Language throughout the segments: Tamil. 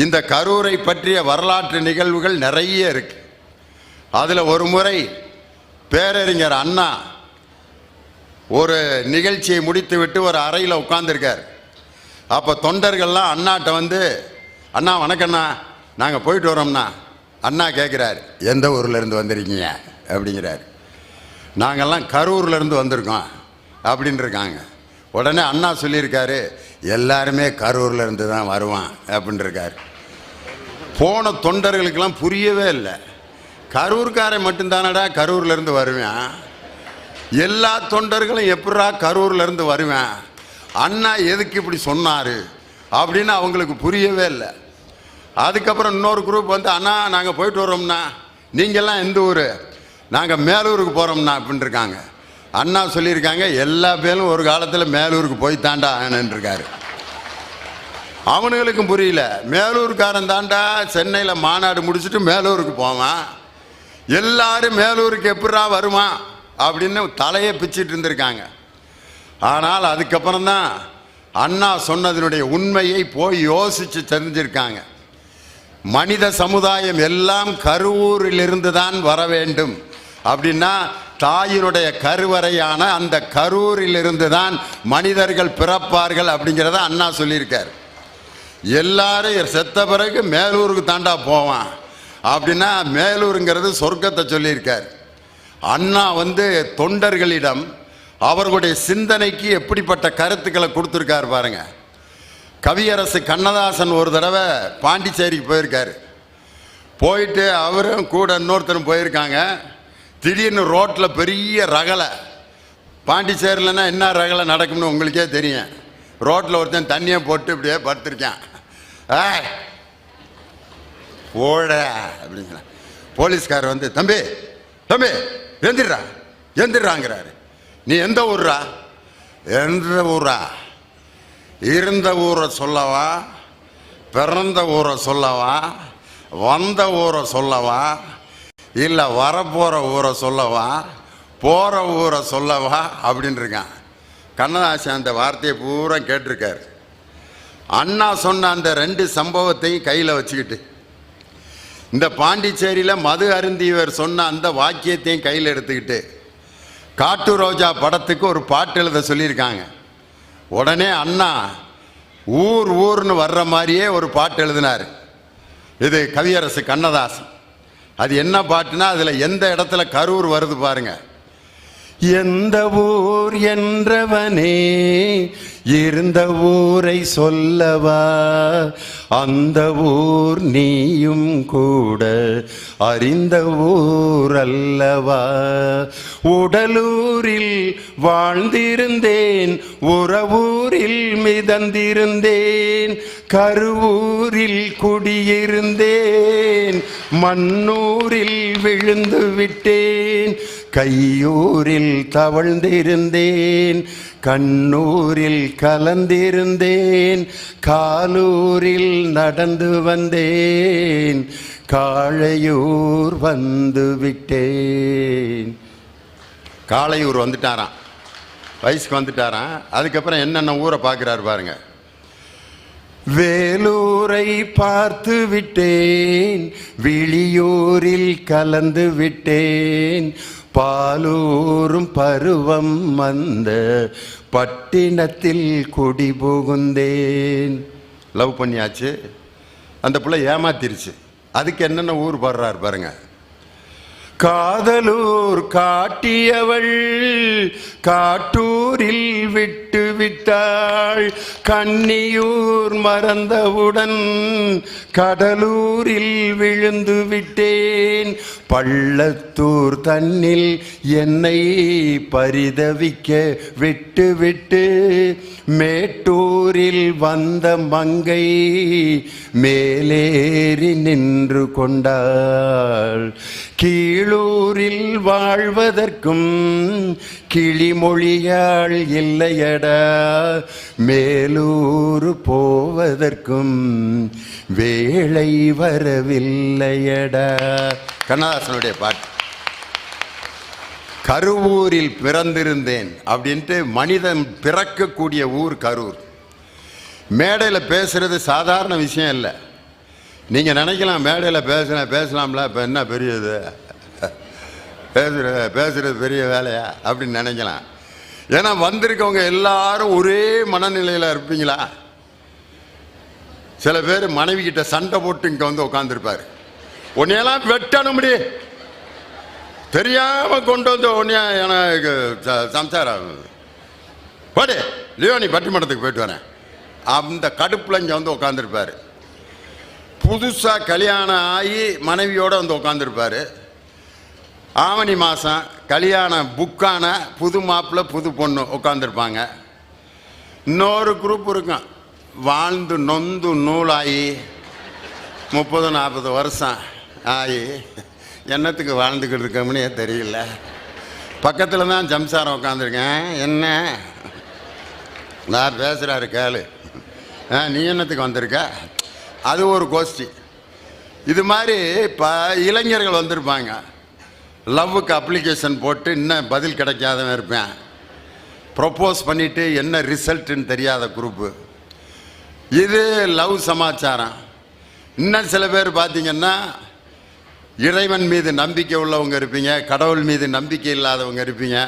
இந்த கரூரை பற்றிய வரலாற்று நிகழ்வுகள் நிறைய இருக்கு. அதில் ஒரு முறை பேரறிஞர் அண்ணா ஒரு நிகழ்ச்சியை முடித்து விட்டு ஒரு அறையில் உட்காந்துருக்கார் அப்போ தொண்டர்கள்லாம் அண்ணாட்ட வந்து அண்ணா வணக்கண்ணா நாங்கள் போயிட்டு வரோம்ண்ணா. அண்ணா கேட்குறார் எந்த ஊர்லேருந்து வந்திருக்கீங்க? அப்படிங்கிறார். நாங்கள்லாம் கரூர்லேருந்து வந்திருக்கோம். அப்படின்னு இருக்காங்க. உடனே அண்ணா சொல்லியிருக்காரு எல்லாருமே கரூரில் இருந்து தான் வருவான் அப்படின்ட்டுருக்காரு போன தொண்டர்களுக்கெல்லாம் புரியவே இல்லை. கரூர்காரன் மட்டும்தானடா கரூர்லேருந்து வருவேன். எல்லா தொண்டர்களும் எப்படா கரூர்லேருந்து வருவேன். அண்ணா எதுக்கு இப்படி சொன்னார் அப்படின்னு அவங்களுக்கு புரியவே இல்லை. அதுக்கப்புறம் இன்னொரு குரூப் வந்து அண்ணா நாங்கள் போயிட்டு வரோம்னா நீங்கள்லாம் எந்த ஊர்? நாங்கள் மேலூருக்கு போகிறோம்னா அப்படின்னு இருக்காங்க அண்ணா சொல்லியிருக்காங்க எல்லா பேரும் ஒரு காலத்தில் மேலூருக்கு போய் தாண்டா இருக்காரு அவனுங்களுக்கும் புரியல மேலூர்காரன் தாண்டா சென்னையில் மாநாடு முடிச்சுட்டு மேலூருக்கு போவான். எல்லாரும் மேலூருக்கு எப்படா வருவான் அப்படின்னு தலையை பிச்சிட்டு இருந்திருக்காங்க. ஆனால் அதுக்கப்புறம் தான் அண்ணா சொன்னதனுடைய உண்மையை போய் யோசித்து தெரிஞ்சிருக்காங்க. மனித சமுதாயம் எல்லாம் கருவூரிலிருந்து தான் வர வேண்டும் அப்படின்னா தாயினுடைய கருவறையான அந்த கரூரிலிருந்து தான் மனிதர்கள் பிறப்பார்கள் அப்படிங்கிறத அண்ணா சொல்லியிருக்கார். எல்லாரும் செத்த பிறகு மேலூருக்கு தாண்டா போவான். அப்படின்னா மேலூருங்கிறது சொர்க்கத்தை சொல்லியிருக்கார். அண்ணா வந்து தொண்டர்களிடம் அவர்களுடைய சிந்தனைக்கு எப்படிப்பட்ட கருத்துக்களை கொடுத்துருக்காரு பாருங்க. கவியரசு கண்ணதாசன் ஒரு தடவை பாண்டிச்சேரிக்கு போயிருக்காரு. போயிட்டு அவரும் கூட இன்னொருத்தரும் போயிருக்காங்க. திடீர்னு ரோட்டில் பெரிய ரகலை. பாண்டிச்சேரியில்னா என்ன ரகலை நடக்கும்னு உங்களுக்கே தெரியும். ரோட்டில் ஒருத்தன் தண்ணியை போட்டு இப்படியே படுத்திருக்கான். ஆ ஓட அப்படிங்கிறான் போலீஸ்காரர் வந்து தம்பி தம்பி எந்திரா எந்திராங்கிறாரு. நீ எந்த ஊர்ரா? எந்த ஊரா? இருந்த ஊரை சொல்லவா? பிறந்த ஊரை சொல்லவா? வந்த ஊரை சொல்லவா? இல்லை வரப்போகிற ஊரை சொல்லவா போகிற ஊரை சொல்லவா அப்படின்னு இருக்கான். கண்ணதாசன் அந்த வார்த்தையை பூரா கேட்டிருக்கார். அண்ணா சொன்ன அந்த ரெண்டு சம்பவத்தையும் கையில் வச்சுக்கிட்டு இந்த பாண்டிச்சேரியில் மது அருந்தியவர் சொன்ன அந்த வாக்கியத்தையும் கையில் எடுத்துக்கிட்டு காட்டு ரோஜா படத்துக்கு ஒரு பாட்டு எழுத சொல்லியிருக்காங்க. உடனே அண்ணா ஊர் ஊர்னு வர்ற மாதிரியே ஒரு பாட்டு எழுதினார். இது கவியரசு கண்ணதாசன். அது என்ன பாட்டுனா அதில் எந்த இடத்துல கரூர் வருது பாருங்க. எந்த ஊர் என்றவனே இருந்த ஊரை சொல்லவா? அந்த ஊர் நீயும் கூட அறிந்த ஊர் அல்லவா? உடலூரில் வாழ்ந்திருந்தேன் உறவூரில் மிதந்திருந்தேன் கருவூரில் குடியிருந்தேன். மண்ணூரில் விழுந்து விட்டேன். கையூரில் தவழ்ந்திருந்தேன். கண்ணூரில் கலந்திருந்தேன். காலூரில் நடந்து வந்தேன். காளையூர் வந்து விட்டேன். காளையூர் வந்துட்டாராம். வயசுக்கு வந்துட்டாராம். அதுக்கப்புறம் என்னென்ன ஊரை பார்க்குறாரு பாருங்கள் வேலூரை பார்த்து விட்டேன் விழியூரில் கலந்து விட்டேன். பாலூரும் பருவம் வந்த பட்டினத்தில் குடி புகுந்தேன். லவ் பண்ணியாச்சு. அந்த பிள்ளை ஏமாத்திருச்சு. அதுக்கு என்னென்ன ஊர் பாடுறாரு பாருங்க. காதலூர் காட்டியவள் காட்டூரில் விட்டு விட்டாள் கண்ணியூர் மறந்தவுடன் கடலூரில் விழுந்து விட்டேன். பள்ளத்தூர் தன்னில் என்னை பரிதவிக்க விட்டு விட்டு மேட்டூரில் வந்த மங்கை மேலேறி நின்று கொண்டாள். கீழூரில் வாழ்வதற்கும் கிளிமொழியாள் இல்லையடா. மேலூர் போவதற்கும் வேளை வரவில்லையடா. கண்ணதாசனுடைய பாட்டு. கருவூரில் பிறந்திருந்தேன் அப்படின்ட்டு மனிதன் பிறக்கக்கூடிய ஊர் கரூர். மேடையில் பேசுறது சாதாரண விஷயம் இல்லை. நீங்கள் நினைக்கலாம் மேடையில் பேசுன பேசலாம்ல இப்போ என்ன பெரியது? பேசுகிற பேசுகிறது பெரிய வேலையா? அப்படின்னு நினைக்கலாம். ஏன்னா வந்திருக்கவங்க எல்லாரும் ஒரே மனநிலையில் இருப்பீங்களா? சில பேர் மனைவி கிட்ட சண்டை போட்டு இங்கே வந்து உட்காந்துருப்பார் உன்னையெல்லாம் வெட்டணும் முடி. தெரியாமல் கொண்டு வந்து உன்னைய எனக்கு ச- சம்சாரம் போடு லியோனி பட்டிமன்றத்துக்கு போயிட்டு வரேன். அந்த கடுப்பில் இங்கே வந்து உட்காந்துருப்பார் புதுசாக கல்யாணம் ஆகி மனைவியோடு வந்து உட்காந்துருப்பார் ஆவணி மாதம் கல்யாணம் புக்கான புது மாப்பிள்ள புது பொண்ணு உட்காந்துருப்பாங்க இன்னொரு குரூப் இருக்கும். வாழ்ந்து நொந்து நூலாகி முப்பது நாற்பது வருஷம் ஆகி என்னத்துக்கு வாழ்ந்துக்கிட்டு இருக்கோம்னே தெரியல. பக்கத்தில் தான் ஜம்சாரம் உட்காந்துருக்கேன் என்ன? நான் பேசுகிறாரு கேளு. ஆ நீ என்னத்துக்கு வந்திருக்க? அது ஒரு கோஷ்டி இது மாதிரி இப்போ இளைஞர்கள் வந்திருப்பாங்க. லவ்வுக்கு அப்ளிகேஷன் போட்டு இன்னும் பதில் கிடைக்காதவன் இருப்பேன். ப்ரொப்போஸ் பண்ணிவிட்டு என்ன ரிசல்ட்டுன்னு தெரியாத குரூப்பு இது லவ் சமாச்சாரம். இன்னும் சில பேர் பார்த்தீங்கன்னா இறைவன் மீது நம்பிக்கை உள்ளவங்க இருப்பீங்க கடவுள் மீது நம்பிக்கை இல்லாதவங்க இருப்பீங்க.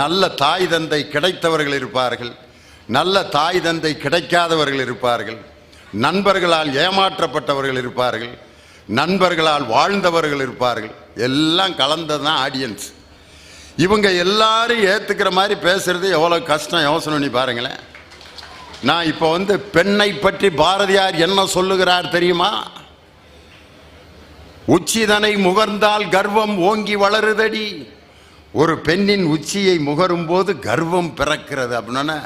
நல்ல தாய் தந்தை கிடைத்தவர்கள் இருப்பார்கள். நல்ல தாய் தந்தை கிடைக்காதவர்கள் இருப்பார்கள். நண்பர்களால் ஏமாற்றப்பட்டவர்கள் இருப்பார்கள். நண்பர்களால் வாழ்ந்தவர்கள் இருப்பார்கள். எல்லாம் கலந்தது தான் ஆடியன்ஸ் இவங்க எல்லாரும் ஏற்றுக்கிற மாதிரி பேசுகிறது எவ்வளோ கஷ்டம் யோசனை பண்ணி பாருங்களேன். நான் இப்போ வந்து பெண்ணை பற்றி பாரதியார் என்ன சொல்லுகிறார் தெரியுமா? உச்சிதனை முகர்ந்தால் கர்வம் ஓங்கி வளருதடி. ஒரு பெண்ணின் உச்சியை முகரும் போது கர்வம் பிறக்கிறது அப்படின்னா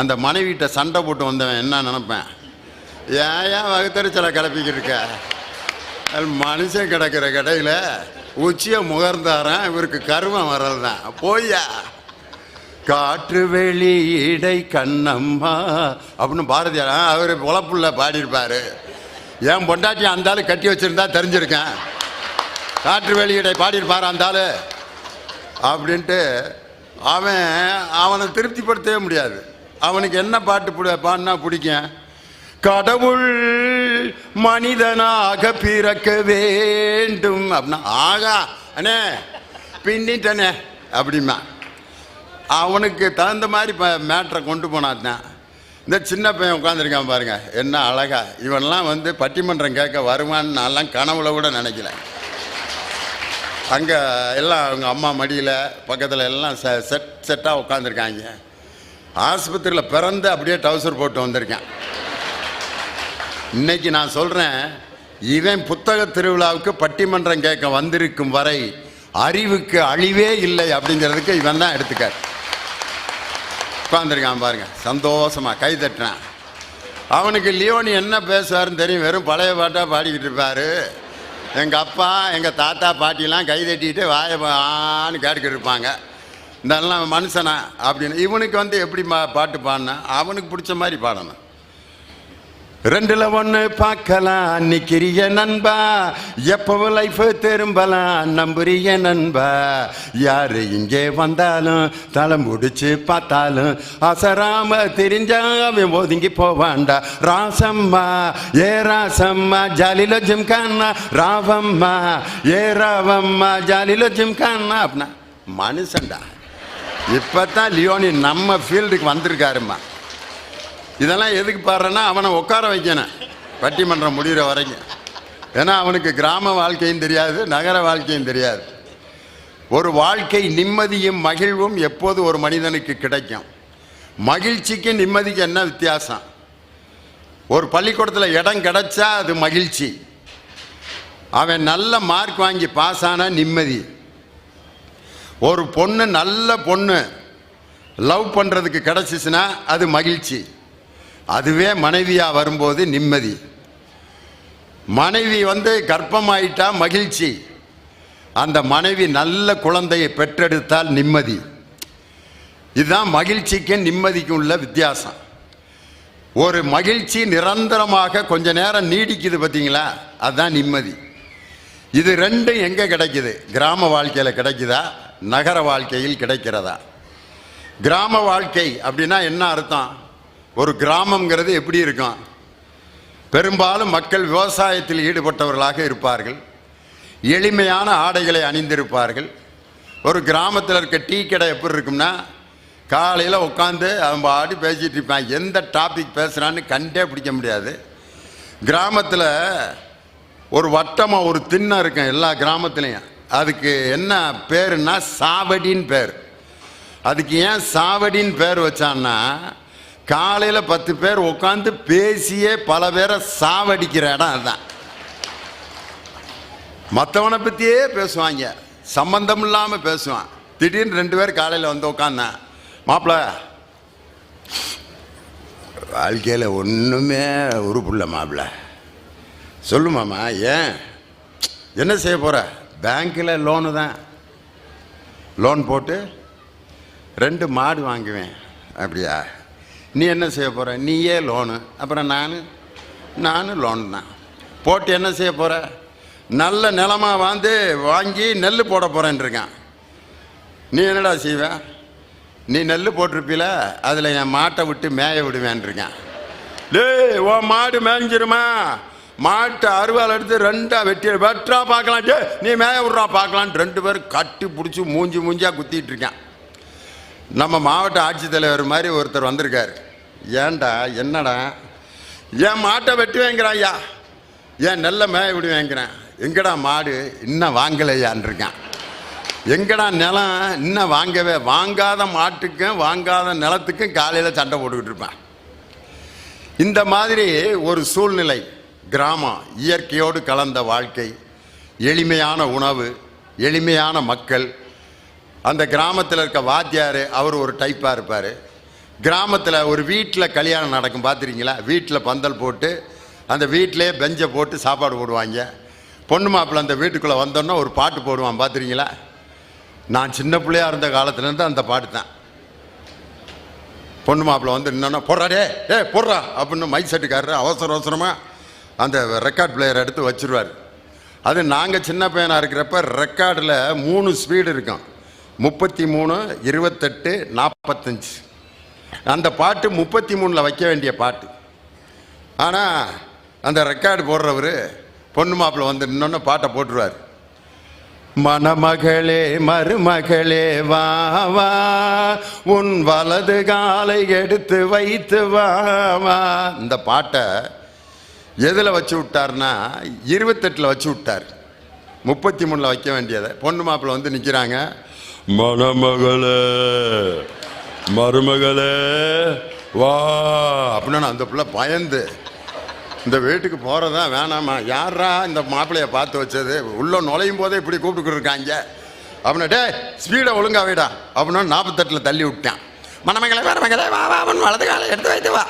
அந்த மனைவிட்ட சண்டை போட்டு வந்தவன் என்ன நினப்பேன்? ஏன் ஏன் வகுத்தறிச்சலை கிளப்பிக்கிட்டு இருக்க? மனுஷன் கிடக்கிற கடையில் உச்சியை முகர்ந்தாராம் இவருக்கு கருமம் கர்வம் வர்றதுதான் போய்யா. காற்று வெளியிடை கண்ணம்மா அப்படின்னு பாரதியார் அவர் உழப்புள்ள பாடியிருப்பார். என் பொண்டாட்டி அந்த ஆள் கட்டி வச்சிருந்தா தெரிஞ்சிருக்கேன். காற்று வெளியிடை பாடியிருப்பார் அந்த ஆள்? அப்படின்ட்டு அவன் அவனை திருப்திப்படுத்தவே முடியாது. அவனுக்கு என்ன பாட்டு பாடினா பிடிக்கும்? கடவுள் மனிதனாக பிறக்க வேண்டும். அப்படின்னா ஆகா அண்ணே பின்னிட்டனே அப்படிமா அவனுக்கு தகுந்த மாதிரி இப்போ மேட்ரை கொண்டு போனாத்தான் இந்த சின்ன பையன் உட்காந்துருக்கான் பாருங்க என்ன அழகா. இவன்லாம் வந்து பட்டிமன்றம் கேட்க வருவான்னு நான்லாம் கனவுல கூட நினைக்கல. அங்கே எல்லாம் அவங்க அம்மா மடியில் பக்கத்தில் எல்லாம் செ செட் செட்டாக உட்காந்துருக்காங்க ஆஸ்பத்திரியில் பிறந்து அப்படியே டவுசர் போட்டு வந்திருக்கேன். இன்னைக்கு நான் சொல்கிறேன் இவன் புத்தக திருவிழாவுக்கு பட்டிமன்றம் கேட்க வந்திருக்கும் வரை அறிவுக்கு அழிவே இல்லை அப்படிங்கிறதுக்கு இவன் தான் எடுத்துக்கார். உட்காந்துருக்கான் பாருங்க சந்தோஷமாக கை தட்டினான் அவனுக்கு லியோனி என்ன பேசுவாருன்னு தெரியும் வெறும் பழைய பாட்டாக பாடிக்கிட்டு இருப்பார். எங்கள் அப்பா எங்கள் தாத்தா பாட்டிலாம் கை தட்டிட்டு வாய ஆன்னு கேட்டுக்கிட்டு இருப்பாங்க. இதெல்லாம் மனுஷனா அப்படின்னு. இவனுக்கு வந்து எப்படி பாட்டு பாடினா? அவனுக்கு பிடிச்ச மாதிரி பாடணும். ரெண்டுல ஒன்று பார்க்கலாம். நிக்கிறிய நண்பா எப்பவும் லைஃப் திரும்பலாம். நம்புறிய நண்பா யாரு இங்கே வந்தாலும் தலை முடிச்சு பார்த்தாலும் அசராம தெரிஞ்சா அவன் ஒதுங்கி போவான்டா. ராசம்மா ஏ ராசம்மா ஜாலில ஜிம்கான்னா. ராவம்மா ஏ ராவம்மா ஜாலில ஜிம்கான்னா. அப்படின்னா மனுஷன்டா. இப்பதான் லியோனி நம்ம ஃபீல்டுக்கு வந்திருக்காருமா இதெல்லாம் எதுக்கு பாடுறேன்னா அவனை உட்கார வைக்கணும். பட்டிமன்றம் முடிகிற வரைக்கும். ஏன்னா அவனுக்கு கிராம வாழ்க்கையும் தெரியாது நகர வாழ்க்கையும் தெரியாது. ஒரு வாழ்க்கை நிம்மதியும் மகிழ்வும் எப்போது ஒரு மனிதனுக்கு கிடைக்கும்? மகிழ்ச்சிக்கு நிம்மதிக்கு என்ன வித்தியாசம்? ஒரு பள்ளிக்கூடத்தில் இடம் கிடைச்சா அது மகிழ்ச்சி. அவன் நல்ல மார்க் வாங்கி பாஸ் ஆனால் நிம்மதி. ஒரு பொண்ணு நல்ல பொண்ணு லவ் பண்ணுறதுக்கு கிடச்சிச்சுன்னா அது மகிழ்ச்சி. அதுவே மனைவியாக வரும்போது நிம்மதி. மனைவி வந்து கர்ப்பமாயிட்டா மகிழ்ச்சி. அந்த மனைவி நல்ல குழந்தையை பெற்றெடுத்தால் நிம்மதி. இதுதான் மகிழ்ச்சிக்கும் நிம்மதிக்கும் உள்ள வித்தியாசம். ஒரு மகிழ்ச்சி நிரந்தரமாக கொஞ்ச நேரம் நீடிக்குது பார்த்தீங்களா? அதுதான் நிம்மதி. இது ரெண்டும் எங்கே கிடைக்குது? கிராம வாழ்க்கையில் கிடைக்குதா? நகர வாழ்க்கையில் கிடைக்கிறதா? கிராம வாழ்க்கை அப்படின்னா என்ன அர்த்தம்? ஒரு கிராமங்கிறது எப்படி இருக்கும்? பெரும்பாலும் மக்கள் விவசாயத்தில் ஈடுபட்டவர்களாக இருப்பார்கள். எளிமையான ஆடைகளை அணிந்திருப்பார்கள். ஒரு கிராமத்தில் இருக்க டீ கடை எப்படி இருக்கும்னா காலையில் உட்காந்து அவன் பாடி பேசிகிட்டு இருப்பான். எந்த டாபிக் பேசுகிறான்னு கண்டே பிடிக்க முடியாது. கிராமத்தில் ஒரு வட்டமாக ஒரு திண்ணம் இருக்கும் எல்லா கிராமத்துலேயும். அதுக்கு என்ன பேருன்னா சாவடின்னு பேர். அதுக்கு ஏன் சாவடின்னு பேர் வச்சான்னா காலையில் பத்து பேர் உட்காந்து பேசியே பல பேரை சாவடிக்கிற இடம் அதுதான். மற்றவனை பற்றியே பேசுவாங்க. சம்பந்தம் இல்லாமல் பேசுவான். திடீர்னு ரெண்டு பேர் காலையில் வந்து உட்காந்தேன் மாப்பிள்ள வாழ்க்கையில் ஒன்றுமே உருப்புள்ள மாப்பிள்ள சொல்லுமாம்மா ஏன்? என்ன செய்ய போகிற பேங்க்கில் லோனு தான். லோன் போட்டு ரெண்டு மாடு வாங்குவேன். அப்படியா? நீ என்ன செய்ய போகிற நீயே லோனு அப்புறம் நான்? நானும் லோன் தான். போட்டு என்ன செய்ய போகிற நல்ல நிலமா வந்து வாங்கி நெல் போட போகிறேன் இருக்கான். நீ என்னடா செய்வ? நீ நெல் போட்டிருப்பில? அதில் என் மாட்டை விட்டு மேய விடுவேன்ருக்கான் டேய் ஓ மாடு மேய்ஞ்சிருமா மாட்டை அருவாள் எடுத்து ரெண்டா வெட்டி வெட்டா பார்க்கலாம். டே நீ மேய விட்றா பார்க்கலான்னு ரெண்டு பேரும் கட்டி பிடிச்சி மூஞ்சி மூஞ்சியாக குத்திட்டு இருக்கான். நம்ம மாவட்ட ஆட்சித்தலைவர் மாதிரி ஒருத்தர் வந்திருக்காரு. ஏன்டா என்னடா? என் மாட்டை வெட்டுவேங்கிறான் ஐயா ஏன் நெல்ல மேய விடுவேங்கிறேன் எங்கடா மாடு? இன்னும் வாங்கலையான்ருக்கான் எங்கடா நிலம்? இன்னும் வாங்கவே வாங்காத மாட்டுக்கும் வாங்காத நிலத்துக்கும் காலையில் சண்டை போட்டுக்கிட்டு இருப்பேன். இந்த மாதிரி ஒரு சூழ்நிலை கிராமம் இயற்கையோடு கலந்த வாழ்க்கை எளிமையான உணவு எளிமையான மக்கள். அந்த கிராமத்தில் இருக்க வாத்தியார் அவர் ஒரு டைப்பாக இருப்பார். கிராமத்தில் ஒரு வீட்டில் கல்யாணம் நடக்கும் பார்த்துருக்கீங்களா வீட்டில் பந்தல் போட்டு அந்த வீட்டிலே பெஞ்சை போட்டு சாப்பாடு போடுவாங்க. பொண்ணு மாப்பிள்ளை அந்த வீட்டுக்குள்ளே வந்தோன்னா ஒரு பாட்டு போடுவான் பார்த்துருக்கீங்களா நான் சின்ன பிள்ளையா இருந்த காலத்துலேருந்து அந்த பாட்டு தான். பொண்ணு மாப்பிள்ளை வந்து என்னன்னா போடுறாடே ஏ போடுறா அப்படின்னு மைக் செட்டுக்காரரு அவசர அவசரமாக அந்த ரெக்கார்ட் பிளேயர் எடுத்து வச்சுருவார். அது நாங்கள் சின்ன பையனாக இருக்கிறப்ப ரெக்கார்டில் மூணு ஸ்பீடு இருக்கும். முப்பத்தி மூணு இருபத்தெட்டு நாற்பத்தஞ்சு அந்த பாட்டு முப்பத்தி மூணில் வைக்க வேண்டிய பாட்டு. ஆனால் அந்த ரெக்கார்டு போடுறவர் பொண்ணு மாப்பிள்ளை வந்து இன்னொன்று பாட்டை போட்டுருவார். மணமகளே மருமகளே வா வா உன் வலது காலை எடுத்து வைத்து வா வா. இந்த பாட்டை எதில் வச்சு விட்டார்னா இருபத்தெட்டில் வச்சு விட்டார். முப்பத்தி மூணில் வைக்க வேண்டியதை. பொண்ணு மாப்பிள்ளை வந்து நிற்கிறாங்க மணமகளே மருமகளே வா. அப்படின்னா அந்த பிள்ளை பயந்து இந்த வீட்டுக்கு போகிறதா வேணாமா? யாரா இந்த மாப்பிள்ளையை பார்த்து வச்சது? உள்ளே நுழையும் போதே இப்படி கூப்பிட்டுக்கிட்டு இருக்காங்க. அப்படின்னா டே ஸ்பீடை ஒழுங்கா வீடா. அப்படின்னா நாற்பத்தெட்டில் தள்ளி விட்டேன். மணமகளே மணமகளே வா வா அவன் வலது காலை எடுத்து வைத்து வா.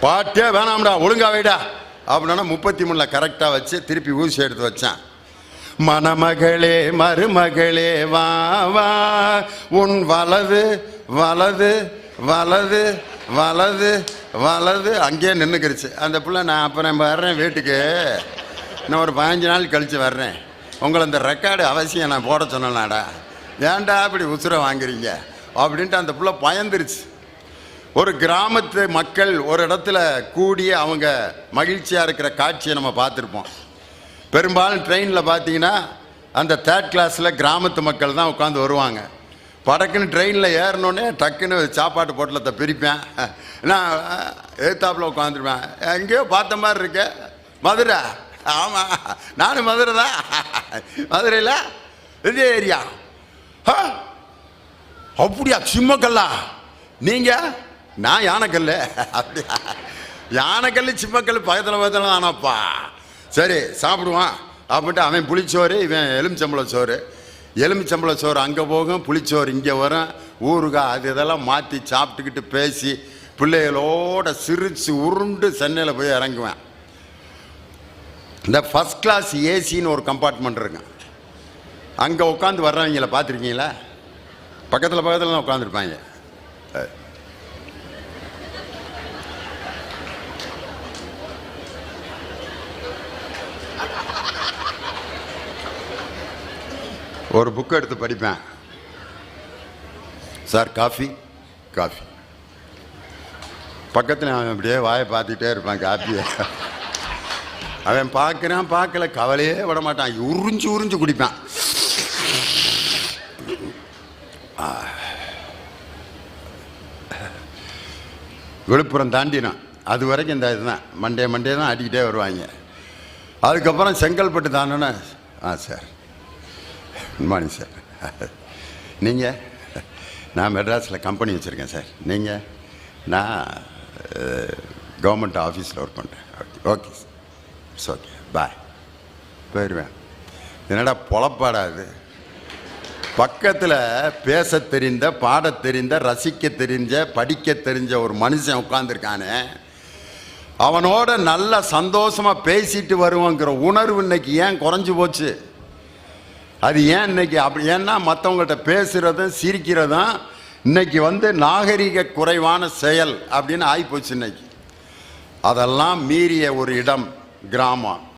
பாட்டே வேணாம்டா ஒழுங்கா வைடா. அப்படின்னா முப்பத்தி மூணில் கரெக்டாக வச்சு திருப்பி ஊசி எடுத்து வச்சேன். மணமகளே மருமகளே வா வா. உன் வலது வலது வலது வலது வலது. அங்கேயே நின்றுக்கிருச்சு அந்த பிள்ளை நான் அப்புறம் வர்றேன் வீட்டுக்கு. நான் ஒரு பதினஞ்சு நாள் கழித்து வர்றேன். உங்களை அந்த ரெக்கார்டு அவசியம் நான் போட சொன்னேனாடா. ஏன்டா இப்படி உசுரை வாங்குறீங்க? அப்படின்ட்டு அந்த பிள்ளை பயந்துருச்சு. ஒரு கிராமத்து மக்கள் ஒரு இடத்துல கூடி அவங்க மகிழ்ச்சியாக இருக்கிற காட்சியை நம்ம பார்த்துருப்போம். பெரும்பாலும் ட்ரெயினில் பார்த்தீங்கன்னா அந்த தேர்ட் கிளாஸில் கிராமத்து மக்கள் தான் உட்காந்து வருவாங்க. படக்குன்னு ட்ரெயினில் ஏறினோடனே டக்குன்னு சாப்பாட்டு பொட்டலத்தை பிரிப்பேன். நான் எழுத்தாப்பில் உட்காந்துருப்பேன் எங்கேயோ பார்த்த மாதிரி இருக்கு. மதுரை. ஆமாம் நானும் மதுரை தான். மதுரையில் இது ஏரியா. ஆ அப்படியா சிம்மக்கல்லா? நீங்கள் நான் யானைக்கல் அப்படியா? யானைக்கல் சிம்மக்கல் பக்கத்தில் பக்கத்தில் தானப்பா. சரி சாப்பிடுவான். அப்படின்ட்டு அவன் புளிச்சோறு இவன் எலுமிச்சம்பள சோறு. எலுமிச்சம்பள சோறு அங்கே போகும் புளிச்சோறு இங்கே வரும். ஊறுகாய் அது இதெல்லாம் மாற்றி சாப்பிட்டுக்கிட்டு பேசி பிள்ளைகளோட சிரித்து உருண்டு சென்னையில் போய் இறங்குவேன். இந்த ஃபஸ்ட் கிளாஸ் ஏசின்னு ஒரு கம்பார்ட்மெண்ட் இருக்குங்க அங்கே உட்காந்து வர்றவங்கள பார்த்துருக்கீங்களா? பக்கத்தில் பக்கத்தில் தான் உட்காந்துருப்பாங்க ஒரு புக் எடுத்து படிப்பேன். சார் காஃபி காஃபி பக்கத்தில் அவன் அப்படியே வாயை பார்த்துட்டே இருப்பான் காஃபியை அவன் பார்க்குறான் பார்க்கல கவலையே விட மாட்டான். உறிஞ்சு உறிஞ்சு குடிப்பான். விழுப்புரம் தாண்டினான். அது வரைக்கும் இந்த இதுதான். மண்டே மண்டே தான் அடிக்கிட்டே வருவாங்க. அதுக்கப்புறம் செங்கல்பட்டு தாண்டோன்னே. ஆ சார் குட் மார்னிங் சார் நீங்கள் நான் மெட்ராஸில் கம்பெனி வச்சுருக்கேன் சார் நீங்கள் நான் கவர்மெண்ட் ஆஃபீஸில் ஒர்க் பண்ணுறேன் okay sir it's okay bye போயிடுவேன் என்னடா பொழப்பாடா இது? பக்கத்தில் பேச தெரிந்த பாடத் தெரிந்த ரசிக்க தெரிஞ்ச படிக்க தெரிஞ்ச ஒரு மனுஷன் உட்காந்துருக்கானே அவனோட நல்ல சந்தோஷமாக பேசிட்டு வருவோங்கிற உணர்வு இன்னைக்கு ஏன் குறைஞ்சு போச்சு? அது ஏன் இன்னைக்கு அப்படி ஏன்னா மற்றவங்கள்ட்ட பேசுகிறதும் சிரிக்கிறதும் இன்னைக்கு வந்து நாகரிக குறைவான செயல் அப்படின்னு ஆகிப்போச்சு இன்னைக்கு. அதெல்லாம் மீறிய ஒரு இடம் கிராமம்.